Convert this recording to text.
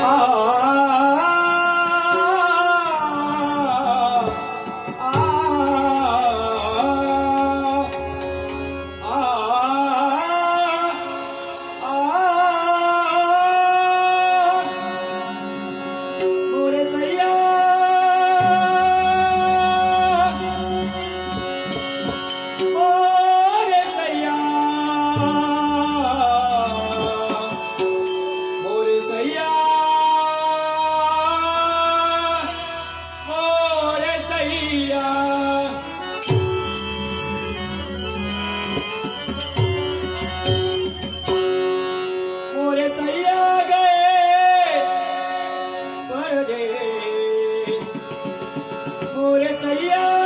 ah. పూల సయ్యా